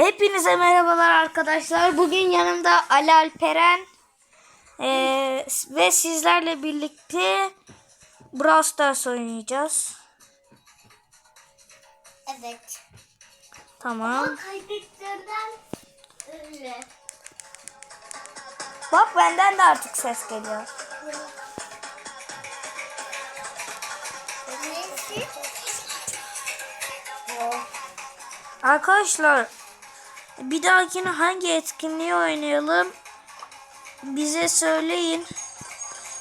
Hepinize merhabalar arkadaşlar. Bugün yanımda Ali Alperen eee, ve sizlerle birlikte Brawl Stars oynayacağız. Evet. Tamam. Öyle. Bak benden de artık ses geliyor. Neyse. Arkadaşlar bir dahakine hangi etkinliği oynayalım bize söyleyin.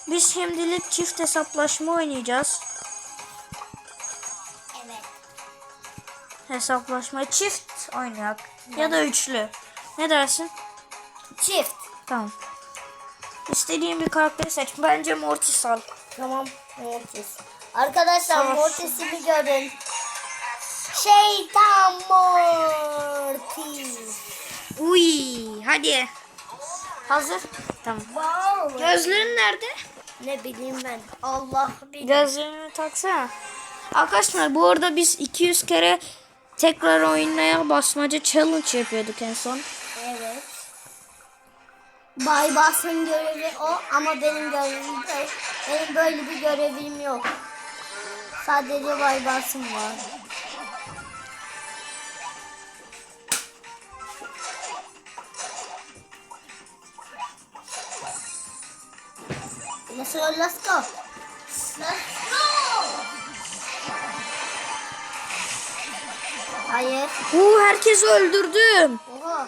Biz şimdilik çift hesaplaşma oynayacağız. Evet. Hesaplaşma çift oynayak ya da üçlü. Ne dersin? Çift. Tamam. İstediğin bir karakteri seç. Bence Mortis al. Tamam. Mortis. Arkadaşlar Savaş. Mortis'i bir görün. Şeytan Mortis. Uy, hadi. Hazır. Tamam. Wow. Gözlerin nerede? Ne bileyim ben. Allah bilir. Gözlerini taksana. Arkadaşlar bu arada biz 200 kere tekrar oynaya basmaca challenge yapıyorduk en son. Evet. Bay Bas'ın görevi o ama benim görevim değil. Benim böyle bir görevim yok. Sadece Bay Bas'ın var. Let's go, let's go. Let's go. Hayır. Uuu herkesi öldürdüm. Oha.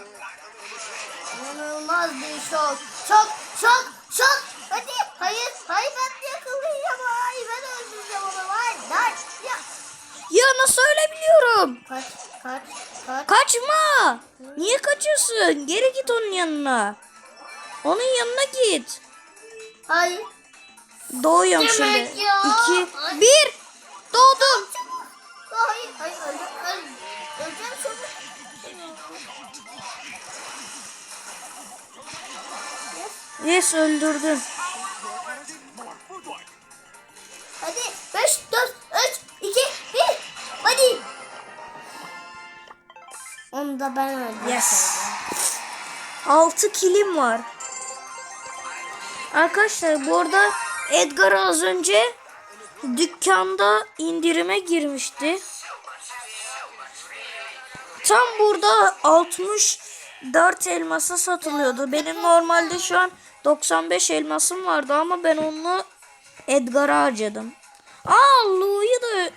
İnanılmaz bir şok. Şok, şok, şok. Hadi. Hayır, hayır ben yakalayacağım. Hayır ben öldüreceğim onu. Hayır, hayır. Ya. Ya nasıl ölebiliyorum? Kaç, kaç, kaç. Kaçma. Niye kaçıyorsun? Geri git onun yanına. Onun yanına git. Hayır. Doğuyorum Demek şimdi. ya. İki, Ay. bir. Doğdum. Hayır, hayır, öleceğim, öleceğim. Öleceğim çabuk. Yes öldürdüm. Hadi. 5, 4, 3, 2, 1. Hadi. Onu da ben öldüm. Yes. 6 kilim var. Arkadaşlar bu arada Edgar az önce dükkanda indirime girmişti. Tam burada 64 elmasa satılıyordu. Benim normalde şu an 95 elmasım vardı ama ben onu Edgar'a harcadım. Aa Lou'yu da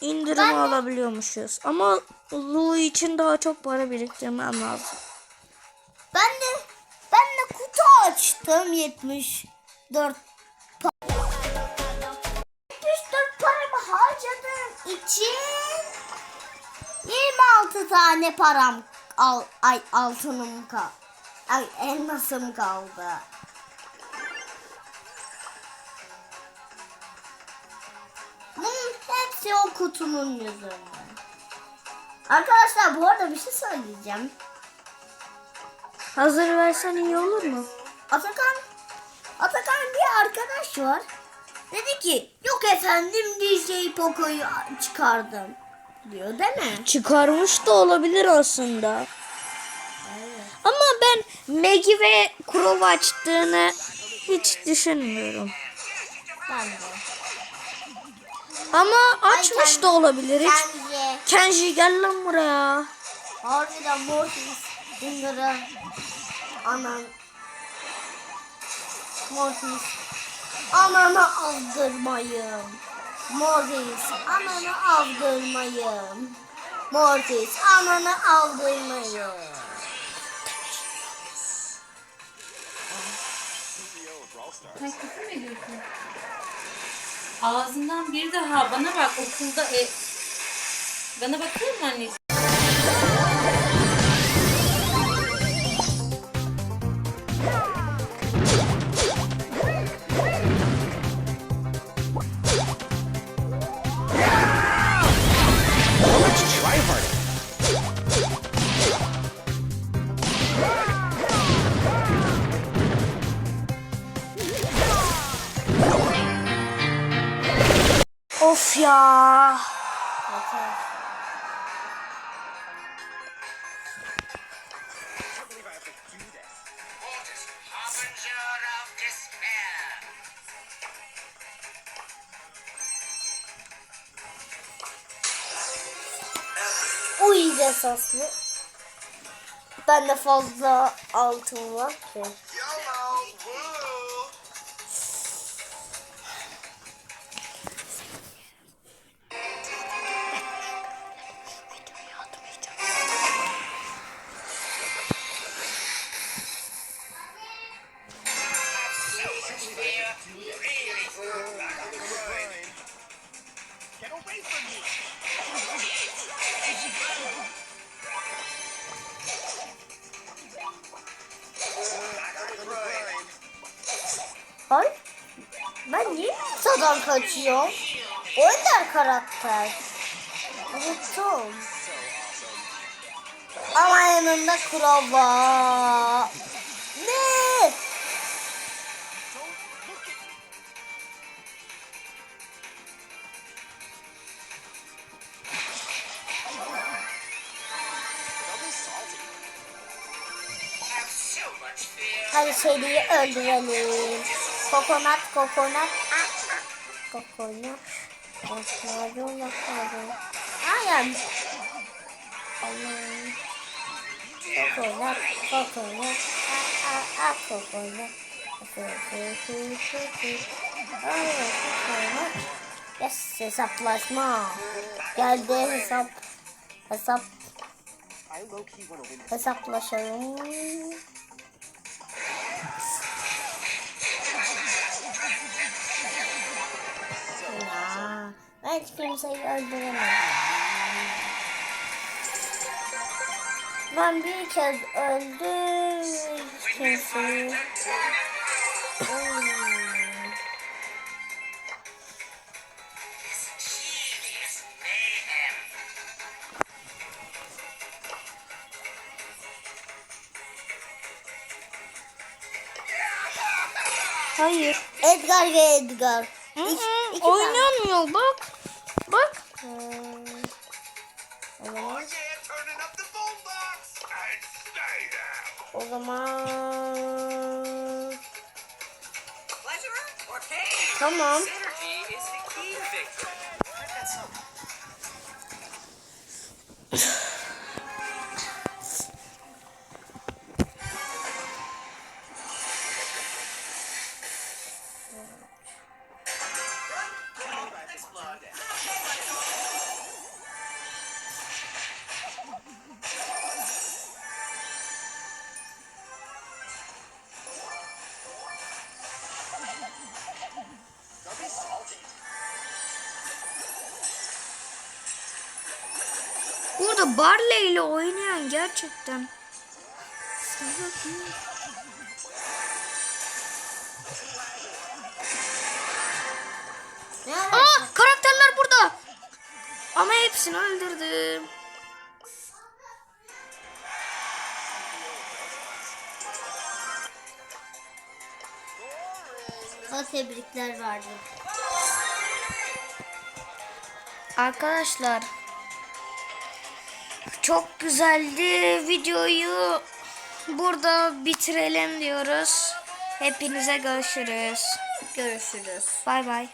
indirime alabiliyormuşuz. Ama Lou için daha çok para biriktirmem lazım. Ben de ben de kutu açtım 74 için 26 tane param al ay altınım kal ay elmasım kaldı. Bunun hepsi o kutunun yüzünden. Arkadaşlar bu arada bir şey söyleyeceğim. Hazır versen iyi olur mu? Atakan Atakan bir arkadaş var. Dedi ki yok efendim DJ Poco'yu çıkardım. Diyor değil mi? Çıkarmış da olabilir aslında. Ama ben Maggie ve Crow açtığını hiç düşünmüyorum. Ben de. Ama açmış Ay, da olabilir. Hiç. Bence Kenji gel lan buraya. harbiden Mortis bunları anan Mortis ananı aldırmayın. Mortis ananı aldırmayın. Mortis ananı aldırmayın. Sen küfür mü ediyorsun? Ağzından bir daha bana bak okulda e... Bana bakıyor musun anneciğim? ya. Yeter. Uyuyacağız. Ben de fazla altın var ki. Ay. Ben niye Nisa'dan kaçıyorum? O ender karakter. Unuttum. Ama yanında kuraba. Hadi şeyliği öldürelim. Kokonat, kokonat. Kokonat. Kokonat, kokonat. Aynen. Allah'ım. Kokonat, kokonat. Ah, ah, kokonat. Yes, hesaplaşma. Geldi hesap. Hesap. Hesaplaşalım. Ya, ben hiç kimseyi öldüremedim. Ben bir kez öldüm. Kimseyi. Hayır. Edgar ve Edgar. Hı İki- hı, iki tane. Oynanmıyor bak. Bak. Hmm. O zaman, yeah, Burada Barley ile oynayan gerçekten. Aa karakterler burada. Ama hepsini öldürdüm. Bana tebrikler verdim. Arkadaşlar çok güzeldi. Videoyu burada bitirelim diyoruz. Hepinize görüşürüz. Görüşürüz. Bay bay.